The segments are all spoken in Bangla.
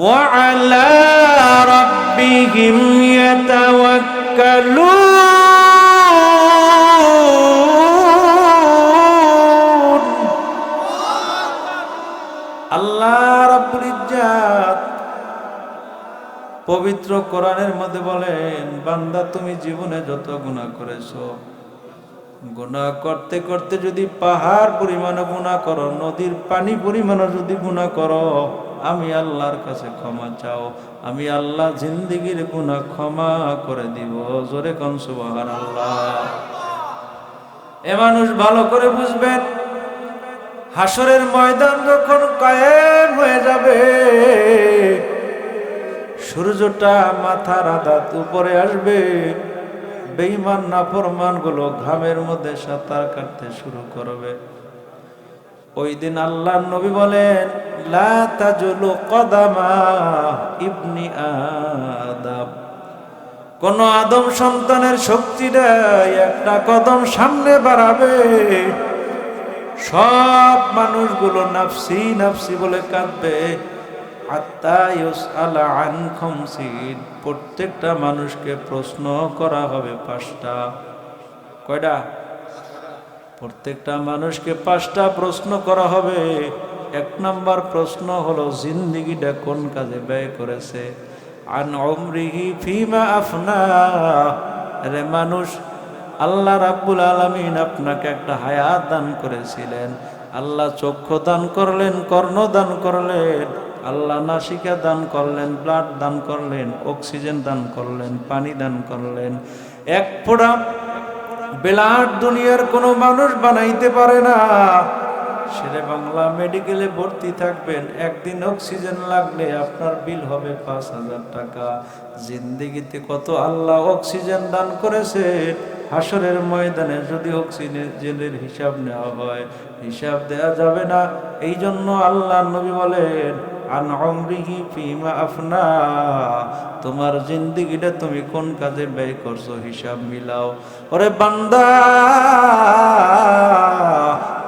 وعلى ربهم يتوكلون আল্লাহ রাব্বুল ইজ্জাত পবিত্র কোরআনের মধ্যে বলেন বান্দা তুমি জীবনে যত গুনাহ করেছো গুনাহ করতে করতে যদি পাহাড় পরিমাণে গুনাহ করো নদীর পানি পরিমাণে যদি গুনাহ করো আমি আল্লাহর কাছে ক্ষমা চাও, আমি আল্লাহ জিন্দিগির গুনাহ ক্ষমা করে দিব। জোরে কন আল্লাহ এ মানুষ ভালো করে বুঝবেন হাসরের ময়দান যখন কায়েম হয়ে যাবে, সূর্যটা মাথার আদাত উপরে আসবে, বেঈমান নাফরমানগুলো ঘামের মধ্যে সাঁতার কাটতে শুরু করবে। ওই দিন আল্লাহ নবী বলেন, লা তাজুলু কদামা ইবনি আদম। কোন আদম সন্তানের শক্তিটা একটা কদম সামনে বাড়াবে। সব মানুষগুলো নাফসি নাফসি বলে কাঁদবে। প্রত্যেকটা মানুষকে প্রশ্ন করা হবে পাঁচটা। কয়টা? প্রত্যেকটা মানুষকে পাঁচটা প্রশ্ন করা হবে। এক নম্বর প্রশ্ন হলো, জিন্দিগিটা কোন কাজে ব্যয় করেছে? আন অমরিহি ফিমা আফনা। রে মানুষ, আল্লাহ রাব্বুল আলামিন আপনাকে একটা হায়াত দান করেছিলেন। আল্লাহ চক্ষু দান করলেন, কর্ণ দান করলেন, আল্লাহ নাসিকা দান করলেন, ব্লাড দান করলেন, অক্সিজেন দান করলেন, পানি দান করলেন। এক ফোঁটা বেলাট দুনিয়ার কোনো মানুষ বানাইতে পারে না। শেরে বাংলা মেডিকেলে ভর্তি থাকবেন। একদিন অক্সিজেন লাগলে আপনার বিল হবে পাঁচ হাজার টাকা। জিন্দিগিতে কত আল্লাহ অক্সিজেন দান করেছে হাসরের ময়দানে যদি অক্সিজেনের হিসাব নেওয়া হয়, হিসাব দেয়া যাবে না। এই জন্য আল্লাহ নবী বলেন আন অমরিহি ফিমা আফনা। তোমার জিন্দিগিটা তুমি কোন কাজে ব্যয় করছ হিসাব মিলাও। ওরে বান্দা,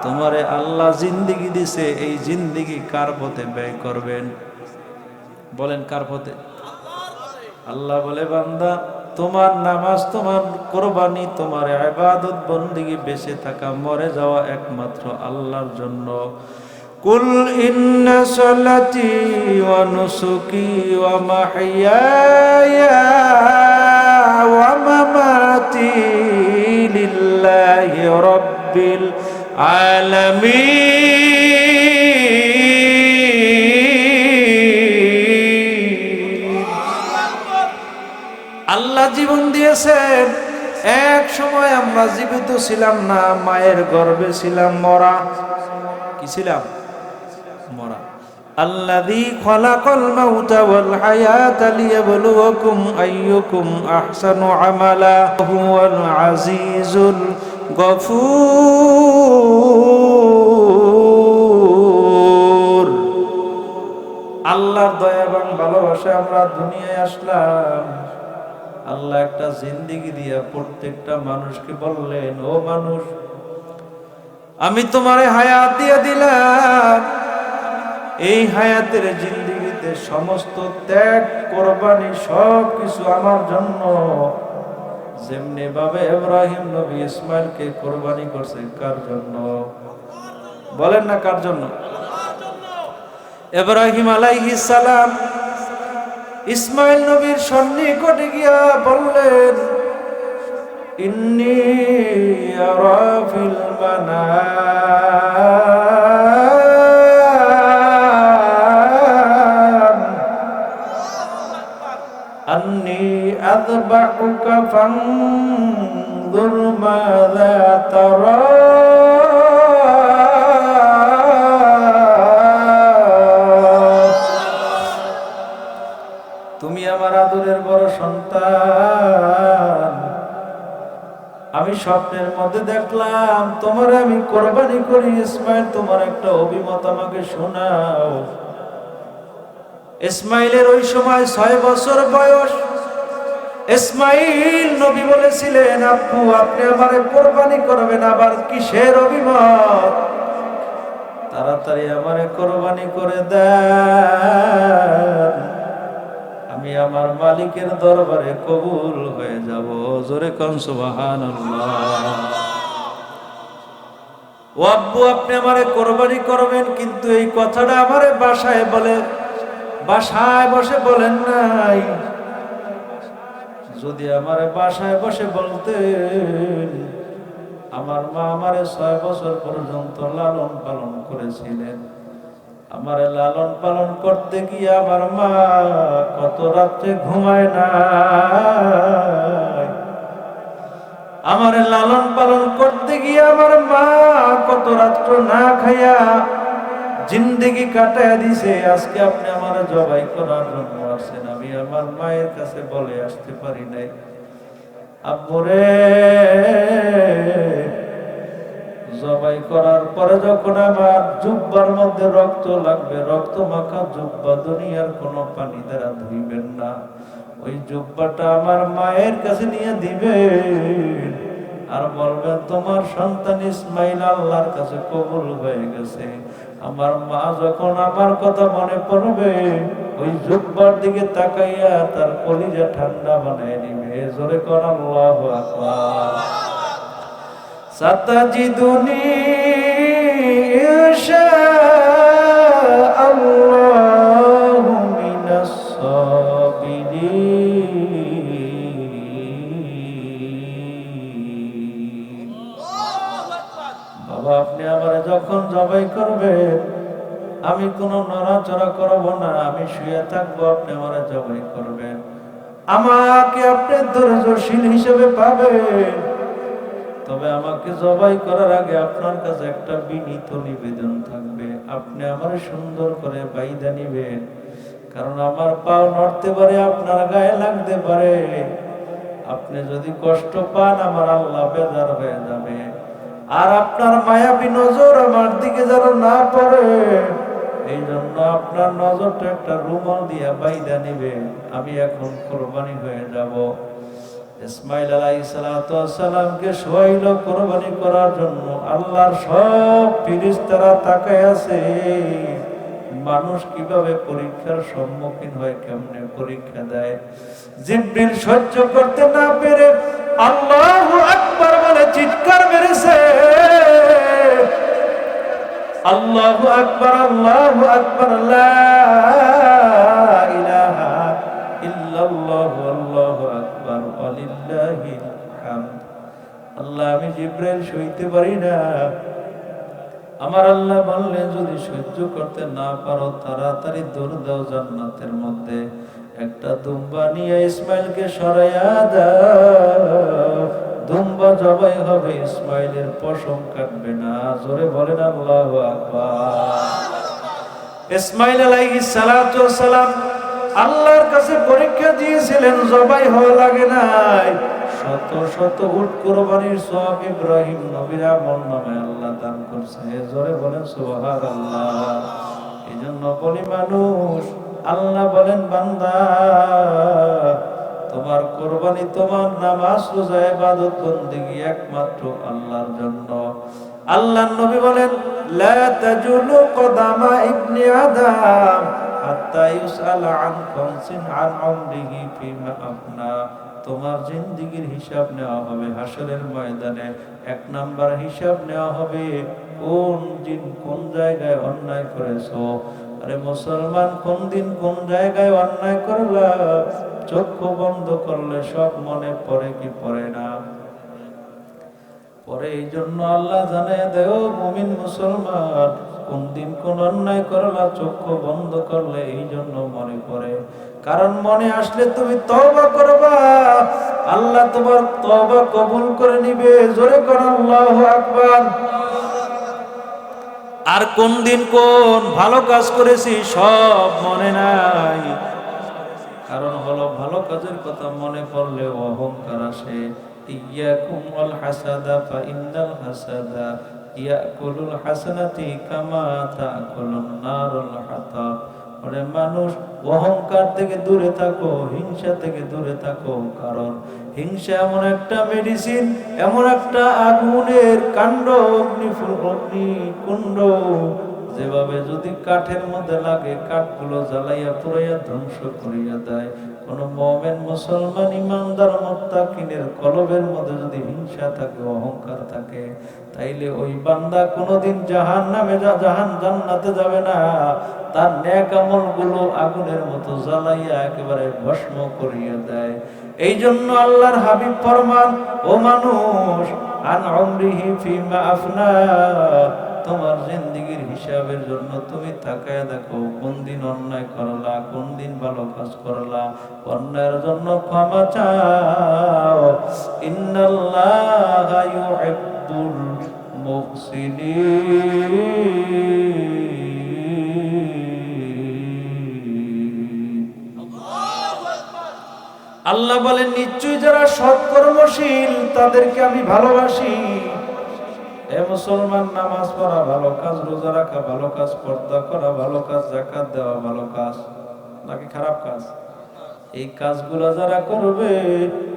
তোমারে আল্লাহ জিন্দিগি দিছে, এই জিন্দিগি কার পথে ব্যয় করবেন? বলেন কার পথে? আল্লাহ বলে, বান্দা, তোমার নামাজ, তোমার কোরবানি, তোমার আবাদত বন্দিগি বেঁচে থাকা, মরে যাওয়া একমাত্র আল্লাহর জন্য। কুল ইন্না সালাতি ওয়া নুসুকি ওয়া লিল্লাহি রাব্বিল আল্লাহ জীবন দিয়েছেন। এক সময় আমরা জীবিত ছিলাম না, মায়ের গর্ভে ছিলাম, মরা। কি ছিলাম? মরা। আল্লাযী খলাকাল মাউতা ওয়াল হায়াতা লিয়াবলুয়াকুম আইয়ুকুম আহসানু আমালা। হুয়াল আজিজুল গফুর। আল্লাহর দয়া এবং ভালোবাসায় আমরা দুনিয়ায় আসলাম। আল্লাহ একটা জিন্দিগি দিয়া প্রত্যেকটা মানুষকে বললেন, ও মানুষ, আমি তোমারে হায়াত দিয়ে দিলাম। এই হায়াতের জিন্দিগিতে সমস্ত ত্যাগ, কোরবানি সব কিছু আমার জন্য। যেমনি ভাবে ইব্রাহিম নবী ইসমাইলকে কোরবানি করছে, কার জন্য? বলেন না কার জন্য? ইব্রাহিম আলাইহিস সালাম ইসমাইল নবীর সন্নিকটে গিয়া বললেন, ইন্নি আরা ফিল আযবাহুকা ফানজুর মাযা তারা তুমি আমার আদরের বড় সন্তান। আমি স্বপ্নের মধ্যে দেখলাম, তোমার আমি কোরবানি করি, ইসমাইল, তোমার একটা অভিমত আমাকে শোনাও। ইসমাইলের ওই সময় ছয় বছর বয়স। ইসমাইল নবী বলেছিলেন, আপু, আপনি আমারে কোরবানি করবেন আবার কিসের অভিমত? তাড়াতাড়ি আমারে কোরবানি করে দেন। আমার মালিকের দরবারে কবুল হয়ে যাব। জোরে কন, সুবহানাল্লাহ। ও আব্বু, আপনি আমারে কোরবানি করবেন, কিন্তু এই কথাটা আমারে বাসায় বলে, বাসায় বসে বলেন নাই। যদি আমার বাসায় বসে বলতেন, আমার মা আমারে ছয় বছর পর্যন্ত লালন পালন করেছিলেন। আমারে লালন পালন করতে গিয়ে আমার মা কত রাত্রে ঘুমায় না। আমার লালন পালন করতে গিয়ে আমার মা কত রাত্র না খাইয়া জিন্দেগি কাটায় দিছে, আজকে আপনি আমার জবাই করার জন্য আসছেন আমি আমার মায়ের কাছে বলে আসতে পারি নাই। আব্বুরে, জবাই করার পরে যখন আমার জুব্বার মধ্যে রক্ত লাগবে, রক্ত মাখা জুব্বা দুনিয়ার কোনো পানি দ্বারা ধুইবেন না। ওই জুব্বাটা আমার মায়ের কাছে নিয়ে দিবেন। আর বলবে, তোমার সন্তান ইসমাইল আল্লাহর কাছে কবুল হয়ে গেছে। আমার মা যখন আমার কথা মনে পড়বে, ওই জুব্বার দিকে তাকাইয়া তার কলিজা ঠান্ডা বানায় নিবে। জোরে কর আল্লাহ আকবার। সাতাজিদুনি ইনশা আল্লাহ। যখন জবাই করবেন আমি কোনো নড়াচড়া করব না, আমি শুয়ে থাকব, আপনি আমার জবাই করবেন। আমাকে আপনি ধৈর্যশীল হিসেবে পাবেন। তবে আমাকে জবাই করার আগে আপনার কাছে একটা বিনীত নিবেদন থাকবে। আপনি আমার সুন্দর করে বাইদা নিবেন, কারণ আমার পাও নড়তে পারে, আপনার গায়ে লাগতে পারে। আপনি যদি কষ্ট পান, আমার আল্লাহ বেজার হয়ে যাবে। আর আপনার মায়াবী নজর আমার দিকে যেন না পড়ে এই জন্য আপনার নজরটা একটা রুমাল দিয়া বাইদা নিবে, আমি এখন কোরবানি হয়ে যাব। ইসমাইল আলাইসালামকে শোয়াইল কোরবানি করার জন্য আল্লাহর সব ফিরিস্তারা তাকায় আছে। মানুষ কীভাবে পরীক্ষার সম্মুখীন হয়, কেমনে পরীক্ষা দেয়? জিব্রিল সহ্য করতে না পেরে আল্লাহ আকবার বলে, চিৎকার আল্লাহ আকবার আল্লাহ আকবার আল্লাহু আমি জিব্রাইল সইতে পারি না। আমার আল্লাহ বললেন যদি সহ্য করতে না পারো, তাড়াতাড়ি দৌড় দাও জান্নাতের মধ্যে। একটা দুম্বা নিয়ে ইসমাইলকে সরাইয়া দাও। দুম্বা জবাই হবে, ইসমাইলের পশম কাটবে না। জোরে বলেন আল্লাহ ইসমাইল আলাইহিস সালাতু সালাম আল্লাহর কাছে পরীক্ষা দিয়েছিলেন, জবাই হওয়া লাগে নাই। শত শত উট কোরবানির সব ইব্রাহিম নবীর আমল নামে আল্লাহ দান করছে। জোরে বলেন সুবহানাল্লাহ। এই জন্য বলি মানুষ, আল্লাহ বলেন বান্দা তোমার কোরবানি, তোমার নামাজ, রোজা, ইবাদত বন্দেগী একমাত্র আল্লাহর জন্য। আল্লাহ নবী বলেন, লা তাজুলু কদামা ইবনি আদম হাত্তা ইউসাল আন আন ফিমা আফনা। তোমার জিন্দিগির হিসাব নেওয়া হবে হাসরের ময়দানে। এক নাম্বার হিসাব নেওয়া হবে কোন দিন কোন জায়গায় অন্যায় করেছ। আরে মুসলমান কোন দিন কোন জায়গায় অন্যায় করলা? চক্ষু বন্ধ করলে সব মনে পড়ে কি পড়ে না? পরে এই জন্য আল্লাহ জানে, দেও মুমিন মুসলমান, কোন দিন কোন অন্যায় করলা, চক্ষু বন্ধ করলে এই জন্য মনে পড়ে। কারণ মনে আসলে তুমি তবা করবা। আল্লাহ তোমার তবা কবুল করে নিবে। জোরে কর আল্লাহু আকবার। আর কোন দিন কোন ভালো কাজ করেছি সব মনে নাই। কারণ হলো ভালো কাজের কথা মনে পড়লে অহংকার আসে। ইয়াকুম আল হাসাদা ফা ইন্নাল হাসাদা ইয়াকুলুল হাসানাতি কামা তাকুলুন নারুল হাতাব। ওরে মানুষ অহংকার থেকে দূরে থাকো, হিংসা থেকে দূরে থাকো, কারণ হিংসা এমন একটা মেডিসিন এমন একটা আগুনের কাণ্ড অগ্নি অগ্নি কুণ্ড যেভাবে যদি কাঠের মধ্যে লাগে, কাঠগুলো জ্বালাইয়া পুরাইয়া ধ্বংস করিয়া দেয়। কোন মমেন মুসলমান ইমানদার মোত্তাকিনের কলবের মধ্যে যদি হিংসা থাকে, অহংকার থাকে, তাইলে ওই বান্দা কোনোদিন জাহান নামে জাহান জান্নাতে যাবে না। তার ন্যাক আমলগুলো আগুনের মতো জ্বালাইয়া একেবারে ভস্ম করিয়া দেয়। এই জন্য আল্লাহর হাবিব ফরমান, ও মানুষ, আন অমরিহি ফিমা আফনা তোমার জিন্দিগির হিসাবের জন্য তুমি তাকায় দেখো, কোন দিন অন্যায় করলা, কোন দিন ভালো কাজ করলা, অন্যায়ের জন্য ক্ষমা চাও। মুহসিনিন। আল্লাহ বলেন, নিশ্চয়ই যারা সৎকর্মশীল, তাদেরকে আমি ভালোবাসি। এ মুসলমান নামাজ পড়া ভালো কাজ, রোজা রাখা ভালো কাজ, পর্দা করা ভালো কাজ জাকাত দেওয়া ভালো কাজ। নাকি খারাপ কাজ? এই কাজগুলো যারা করবে,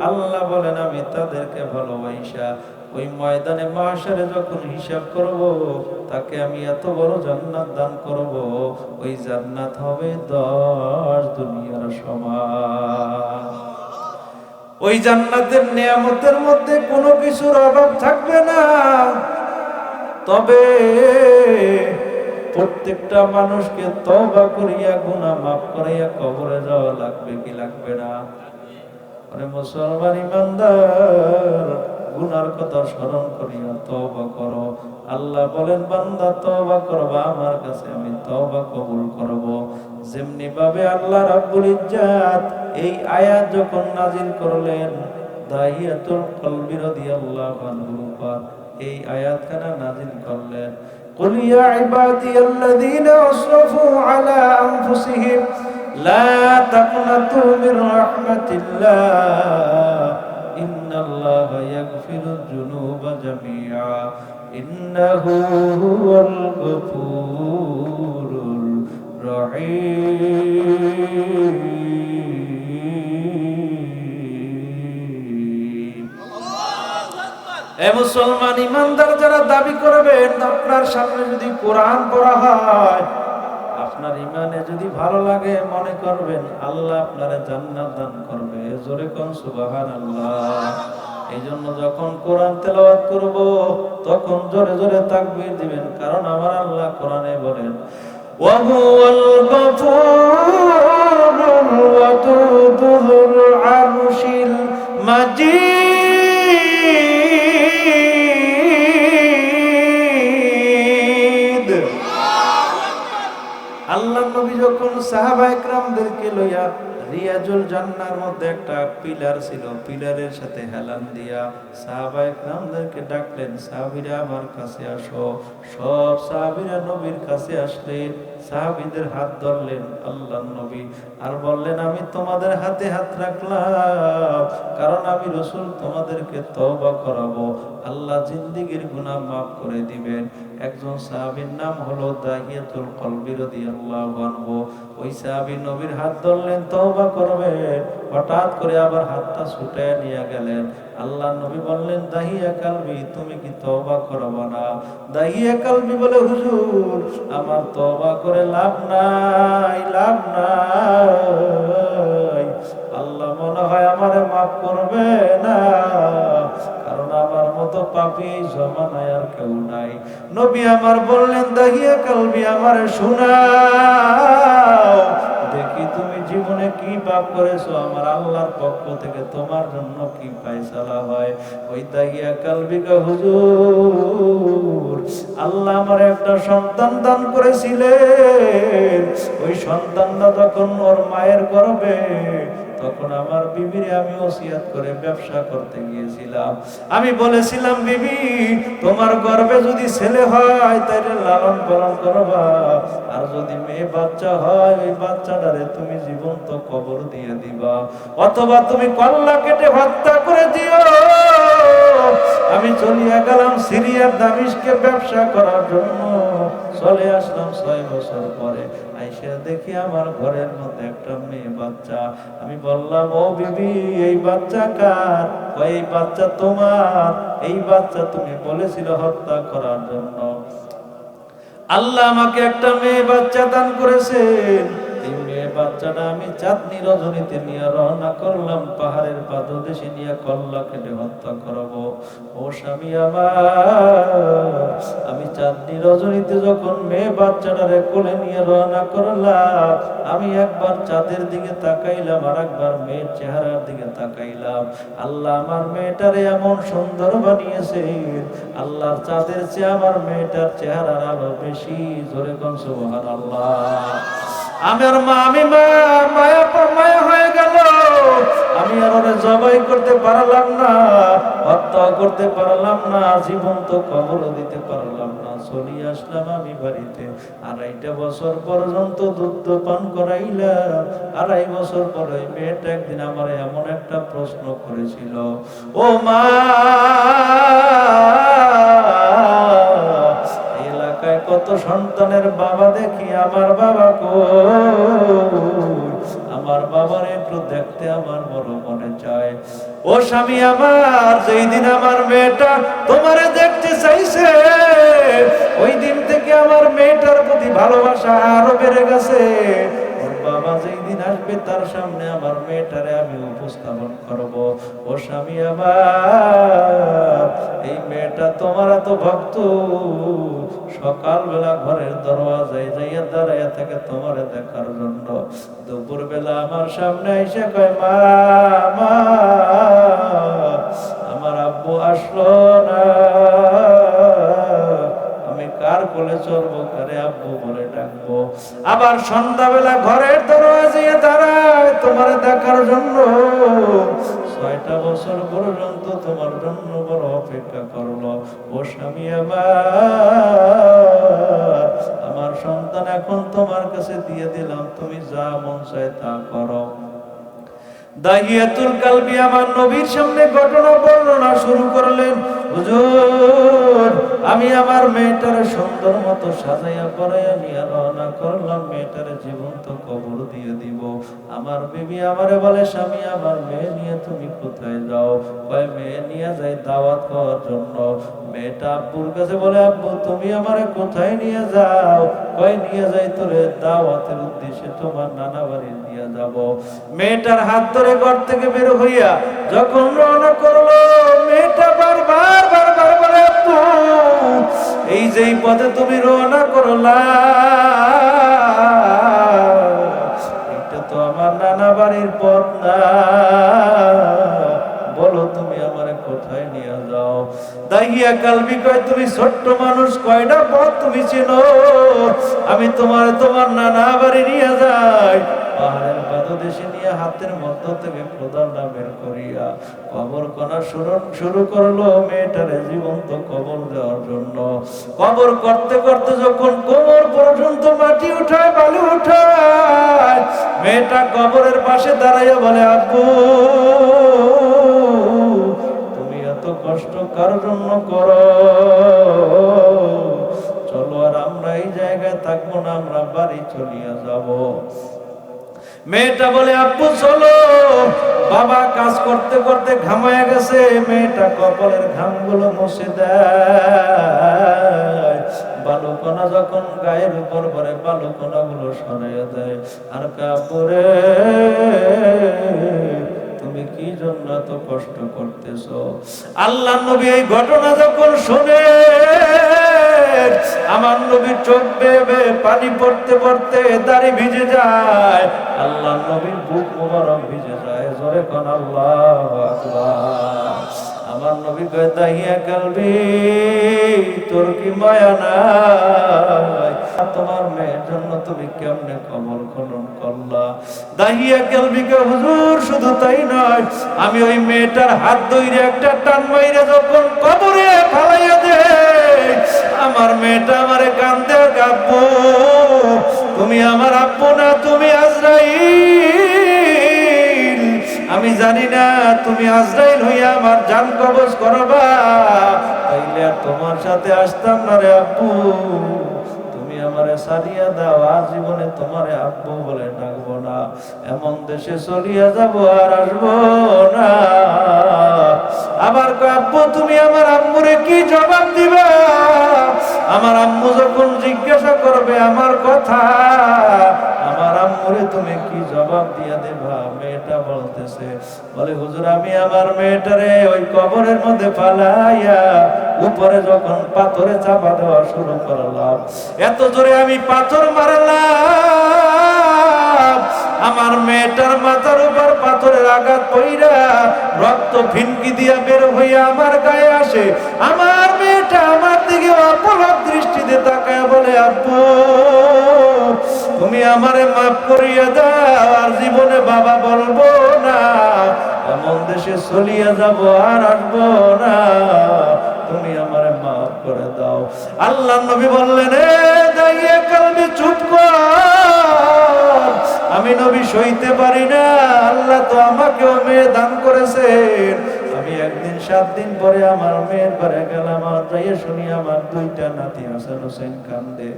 আল্লাহ বলেন, আমি তাদেরকে ভালোবাসা। ওই ময়দানে মাসারে যখন হিসাব করব, তাকে আমি এত বড় জান্নাত দান করব। ওই জান্নাত হবে দশ দুনিয়ার সমান। ওই জান্নাতের নিয়ামতের মধ্যে কোনো কিছুর অভাব থাকবে না। তবে প্রত্যেকটা মানুষকে তবা করিয়া, গুনাহ মাফ করাইয়া কবরে যাওয়া লাগবে কি লাগবে না? মানে মুসলমান ইমানদার, গুনার কথা স্মরণ করিয়া তবা করো। আল্লাহ বলেন, বান্দা তবা করবা, আমার কাছে আমি তবা কবুল করব। যেমনি ভাবে আল্লাহ রাব্বুল ইজ্জাত এই আয়াত যখন নাজিল করলেন, দাহিয়াতুল কলবি রাদিয়াল্লাহু উপর এই আয়াতখানা নাজিল করলেন قل يا عبادي الذين أسرفوا على أنفسهم لا تقنطوا من رحمة الله إن الله يغفر الذنوب جميعا إنه هو الغفور الرحيم এ মুসলমান ইমানদার যারা দাবি করবেন, আপনার সামনে যদি কোরআন পড়া হয়, আপনার ইমানে যদি ভালো লাগে, মনে করবেন আল্লাহ আপনারে জান্নাত দান করবে। জোরে কোন সুবাহান আল্লাহ এই জন্য যখন কোরআন তেলাওয়াত করব, তখন জোরে জোরে তাকবির দিবেন, কারণ আমার আল্লাহ কোরআনে বলেন, ওয়াহুয়াল গফুরুল ওয়াদুদুল আরশিল মাজিদ। লইয়া রিয়াজুল জান্নার মধ্যে একটা পিলার ছিল, পিলারের সাথে হেলান দিয়া সাহাবা একরামদেরকে ডাকলেন, সাহাবিরা আমার কাছে আসো। সব সাহাবিরা নবীর কাছে আসলেন সাহাবীদের হাত ধরলেন আল্লাহ নবী। আর বললেন, আমি তোমাদের হাতে হাত রাখলাম, কারণ আমি রসুল তোমাদেরকে তওবা করাবো। আল্লাহ জিন্দিগির গুনাহ মাফ করে দিবেন। একজন সাহাবীর নাম হলো দাহিয়াতুল কলবি রাদিয়াল্লাহু আনহু। ওই সাহাবী নবীর হাত ধরলেন, তওবা করবেন। হঠাৎ করে আবার হাতটা ছুটে নিয়ে গেলেন। আল্লাহ নবী বললেন, দাহিয়া কালবি, তুমি কি তওবা করবে না? দাহিয়া কালবি বলে, হুজুর, আমার তওবা করে লাভ নাই লাভ নাই। আল্লাহ মনে হয় আমারে মাফ করবে না, কারণ আমার মতো পাপি জমানায় আর কেউ নাই। নবী আমার বললেন, দাহিয়া কালবি আমারে শোনাও, দেখি তুমি জীবনে কি পাপ করেছ? আমার আল্লাহর পক্ষ থেকে তোমার জন্য কি ফায়সালা হয়? ওই তাইয়া কালবিকা হুজুর, আল্লাহ আমার একটা সন্তান দান করেছিলেন। ওই সন্তানটা যখন ওর মায়ের গর্ভে তখন আমার বিবিরে আমি ওসিয়াত করে ব্যবসা করতে গিয়েছিলাম। আমি বলেছিলাম, বিবি, তোমার গর্বে যদি ছেলে হয় তাহলে লালন পালন করবা আর যদি মেয়ে বাচ্চা হয়, ওই বাচ্চাটারে তুমি জীবন্ত কবর দিয়ে দিবা। অথবা তুমি কল্লা কেটে হত্যা করে দিও। আমি চলিয়া গেলাম সিরিয়ার দামিশকে ব্যবসা করার জন্য। চলে আসলাম ছয় বছর পরে। আইসা দেখি আমার ঘরের মধ্যে একটা মেয়ে বাচ্চা। আমি বললাম, ও বিবি, এই বাচ্চা কার? এই বাচ্চা তোমার। এই বাচ্চা তুমি বলেছিল হত্যা করার জন্য। আল্লাহ আমাকে একটা মেয়ে বাচ্চা দান করেছেন। বাচ্চাটা আমি চাঁদনি রজনীতে নিয়ে রওনা করলাম, পাহাড়ের পাদদেশে নিয়ে কল্লা কেটে হত্যা করাবো। ও স্বামী আমার, আমি চাঁদনি রজনীতে যখন মেয়ে বাচ্চাটারে কোলে নিয়ে রওনা করলাম, আমি একবার চাঁদের দিকে তাকাইলাম আর একবার মেয়ের চেহারার দিকে তাকাইলাম। আল্লাহ আমার মেয়েটারে এমন সুন্দর বানিয়েছে, আল্লাহর চাঁদের চেয়ে আমার মেয়েটার চেহারার আলো বেশি। জোরে কম সুবহান আল্লাহ আমার মা আমি মা মায়া মায়া হয়ে গেল। আমি আর ওরে জবাই করতে পারলাম না, হত্যা করতে পারলাম না, জীবন্ত কবর দিতে পারলাম না। চলে আসলাম আমি বাড়িতে। আড়াইটা বছর পর্যন্ত দুধ পান করাইলাম। আড়াই বছর পরে মেয়েটা একদিন আমার এমন একটা প্রশ্ন করেছিল, ও মা সন্তানের বাবা দেখি, আমার বাবা কই? আমার বাবার একটু দেখতে আমার বড় মনে চায়। ও স্বামী আমার, যেই দিন আমার মেয়েটা তোমারে দেখতে চাইছে, ওই দিন থেকে আমার মেয়েটার প্রতি ভালোবাসা আরও বেড়ে গেছে। বাবা যেই দিন আসবে, তার সামনে আমার মেয়েটারে আমি উপস্থাপন করব। ও স্বামী আমার, এই মেয়েটা তোমার এত ভক্ত সকালবেলা ঘরের দরওয়াজায় যাইয়া দাঁড়াইয়া থাকে তোমারে দেখার জন্য। দুপুর বেলা আমার সামনে এসে কয়, মা আমার আব্বু আসলো না। আমি কার কোলে চলবো কারে আব্বু বলে ডাকবো? আবার সন্ধ্যাবেলা ঘরের দরওয়াজে দাঁড়ায় তোমার দেখার জন্য। ছয়টা বছর পর্যন্ত তোমার জন্য বড় অপেক্ষা করল। ও স্বামী আমার আমার সন্তান এখন তোমার কাছে দিয়ে দিলাম, তুমি যা মন চায় তা করো। দাহিয়াতুল কালবি আমার নবীর সামনে ঘটনা বর্ণনা শুরু করলেন, হুজুর, আমি আমার মেয়েটারে সুন্দর মতো সাজাইয়া পড়াইয়া নিয়ে রওনা করলাম, মেয়েটারে জীবন্ত কবর দিয়ে দিব। আমার বিবি আমারে বলে, স্বামী, আমার মেয়ে নিয়ে তুমি কোথায় যাও? কয়, মেয়ে নিয়ে যাই, দাওয়াত খাওয়ার জন্য। মেয়েটা আব্বুর কাছে বলে, আব্বু, তুমি আমারে কোথায় নিয়ে যাও? কয় নিয়ে যাই তোরে? দাওয়াতের উদ্দেশ্যে তোমার নানা বাড়ি নিয়ে যাব। মেয়েটার হাত ধরে ঘর থেকে বের হইয়া যখন রওনা করল, মেয়েটা বারবার বারবার বলে, আব্বু, এই যে পথে তুমি রওনা করলা এটা তো আমার নানা বাড়ির পথ না। আমি তোমার তোমার নানা বাড়ি নিয়ে যাই। পাহাড়ের পাদদেশে নিয়ে হাতের মধ্য থেকে বের করিয়া কবর করা শুরু করল মেয়েটারে জীবন্ত কবর দেওয়ার জন্য। কবর করতে করতে যখন কোমর পর্যন্ত মাটি উঠায়, বালু উঠায়, মেয়েটা কবরের পাশে দাঁড়াইয়া বলে, আব্বু কষ্ট কার জন্য করো? চলো আর আমরা এই জায়গায় থাকব না, আমরা বাড়ি চলিয়া যাব। মেয়েটা বলে, আব্বু, চলো। বাবা কাজ করতে করতে ঘামায় গেছে, মেয়েটা কপালের ঘামগুলো মুছে দেয়। বালুকণা যখন গায়ের উপর পরে বালুকণা গুলো সরাইয়া দেয়, আর কাপড়ে কি জন্য এত কষ্ট করতেছ? আল্লাহ নবী এই ঘটনা যখন শুনে, আমার নবীর চোখ বেয়ে পানি পড়তে পড়তে দাড়ি ভিজে যায়। আল্লাহ নবীর বুক মোবারক ভিজে যায়। জোরে কোন আল্লাহ আমার নবী কয় দাহিয়া কালবি, তোর কি মায়া নাই? তোমার মেয়ের জন্য তুমি কেমনে কবর খনন করলা? দাহিয়া কালবিকে হুজুর, শুধু তাই নয়, আমি ওই মেয়েটার হাত ধরে একটা টান মাইরে যখন কবরে ফালাইয়া দে আমার মেয়েটা আমারে কান্দে আব্বু তুমি আমার আব্বু না, তুমি আজরাইল। আমি জানি না তুমি আজরাইল হইয়া আমার জান কবজ করবা, তাইলে তোমার সাথে আসতাম না রে আব্বু। তুমি আমারে সারিয়া দাও, আর জীবনে তোমারে আব্বু বলে ডাকবো না। এমন দেশে চলিয়া যাব আর আসব না। আবার আব্বু, তুমি আমার আম্মুরে কি জবাব দিবা? আমার আম্মু যখন জিজ্ঞাসা করবে আমার কথা আমার আম্মুরে তুমি কি জবাব দিয়ে দেবা? মেয়েটা বলতেছে, বলে, হুজুর, আমি আমার মেয়েটারে ওই কবরের মধ্যে ফালাইয়া উপরে যখন পাথরে চাপা দেওয়া শুরু করলাম, এত জোরে আমি পাথর মারলাম। আমার মেয়েটার মাথার উপর পাথরের আঘাত পইরা রক্ত ফিনকি দিয়া বের হইয়া আমার গায়ে আসে। আমার মেয়েটা আমার দিকে অপলক দৃষ্টিতে তাকায় বলে, আব্বু তুমি আমারে মাফ করিয়া দাও, আর জীবনে বাবা বলব না। এমন দেশে চলিয়া যাব আর আসব না। তুমি আমারে মাফ করে দাও। আল্লাহ নবী বললেন, এ দাইয়ে কালবি, চুপ কর। আমি নবী সইতে পারি না। আল্লাহ তো আমাকেও মেয়ে দান করেছেন। সাত দিন পরে আমার মেয়ের ঘরে গেলাম শুনি আমার দুইটা নাতি হাসান হোসেন কান্দে।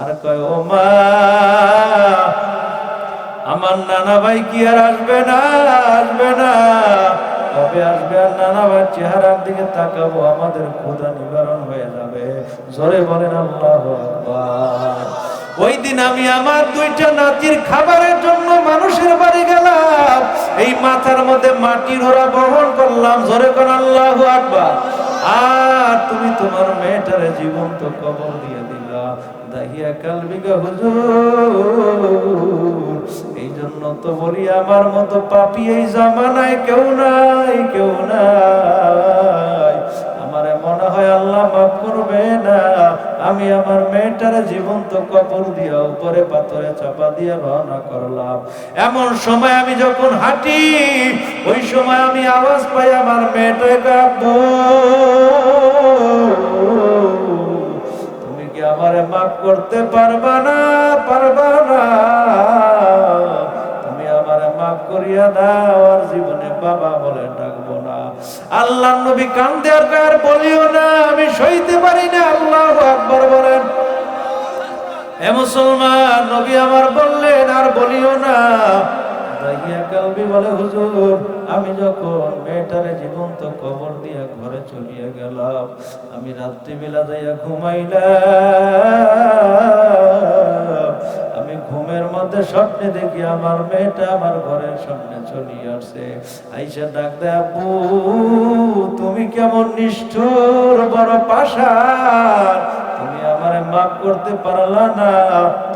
আর কয়, ও মা, আমার নানা ভাই কি আর আসবে না আসবে না? কবে আসবে? আর নানা ভাই চেহারার দিকে তাকাবো, আমাদের ক্ষুধা নিবারণ হয়ে যাবে। জোরে বলেন, আল্লাহ ওই দিন আমি আমার দুইটা নাতির খাবারের জন্য মানুষের বাড়ি এই মাথার মধ্যে মাটির ওরা বহন করলাম, জোরে কোন আল্লাহ আকবার। আর তুমি তোমার মেয়েটারে জীবন্ত কবর দিয়ে দিলা। দাহিয়া কালবিগা হুজুর এই জন্য তো বলি আমার মতো পাপি এই জামানায় কেউ নাই কেউ নাই। আমারে মনে হয় আল্লাহ মাফ করবে না। আমি আমার মেয়েটারে জীবন্ত কবর দিয়া উপরে পাথরে চাপা দিয়ে রওনা করলাম। এমন সময় আমি যখন হাঁটি, ওই সময় আমি আওয়াজ পাই আমার মেয়েটাকে, আব্বু, তুমি কি আমারে মাফ করতে পারবা না? পারবা না? তুমি আমারে মাফ করিয়া দাও। আর জীবনে বাবা বলে ডাকবো না আল্লাহ নবী কান্দে আর বলিও না, আমি সইতে পারি না, আল্লাহ আকবার বলেন। এ মুসলমান, নবী আমার বললেন, আর বলিও না। আমি যখন মেয়েটারে জীবন্ত কবর দিয়া ঘরে চলিয়া গেলাম, আমি রাত্রিবেলা যাইয়া ঘুমাইলাম। ঘুমের মধ্যে স্বপ্নে দেখি আমার মেয়েটা আমার ঘরের সামনে চলিয়ে আসছে। আইসা ডাক দেয়, আব্বু, তুমি কেমন নিষ্ঠুর, বড় পাশার তুমি আমারে মাফ করতে পারলা না,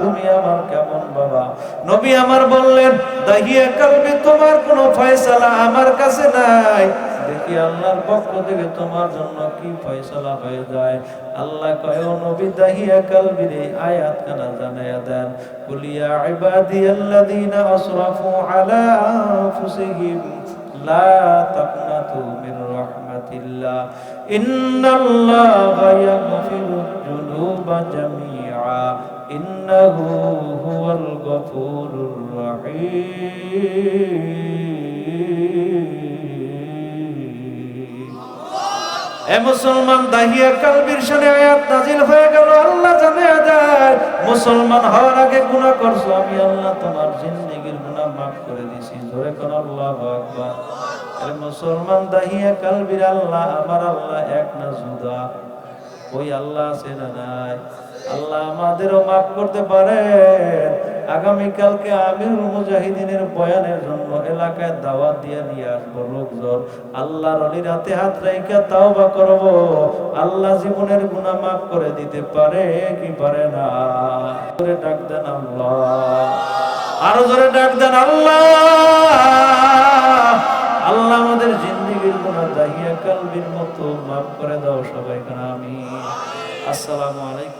তুমি আমার কেমন বাবা। নবী আমার বললেন, দাহিয়া কালবে তোমার কোনো ফয়সালা আমার কাছে নাই। দেখি আল্লাহর পক্ষ থেকে তোমার জন্য কি ফয়সলা হয়ে যায়। আল্লাহ কয় নবী দাহিয়া কালবির এই আয়াত কানা জানাইয়া দেন কুলিয়া ইবাদিয়াল্লাযীনা আসরাফু আলা আনফুসিহিম, লা তাকনাতু মিন রাহমাতিল্লাহ। ইন্নাল্লাহা ইয়াগফিরু যুনুবা জামিআ, ইন্নাহু হুয়াল গফুরুর রাহীম। এ মুসলমান দাহিয়া কালবির সাথে আয়াত নাজিল হয়ে গেল, আল্লাহ জানে যায় মুসলমান হওয়ার আগে গুনাহ করছ, আমি আল্লাহ তোমার জিন্দেগির গুনাহ মাফ করে দিছি। জোরে কোন আল্লাহু আকবার। আরে মুসলমান দাহিয়া কালবির আল্লাহ, আমার আল্লাহ এক না জুদা। ওই আল্লাহ আছে না নাই? আল্লাহ আমাদেরও মাফ করতে পারে আগামীকালকে আমিরুল মুজাহিদিনের বয়ানের জন্য এলাকায় দাওয়াত দিয়ে নিয়ে আসব লোকজন। আল্লাহর অলির হাতে হাত রাইকা তাওবা করব। আল্লাহ জীবনের গুনাহ মাফ করে দিতে পারে কি পারে না? ডাক দেন আল্লাহ। আরও জোরে ডাক দেন আল্লাহ। আল্লাহ আমাদের জিন্দিগির গুনাহ দাহিয়া কালবির মতো মাফ করে দাও সবাই আমি আসসালামু আলাইকুম।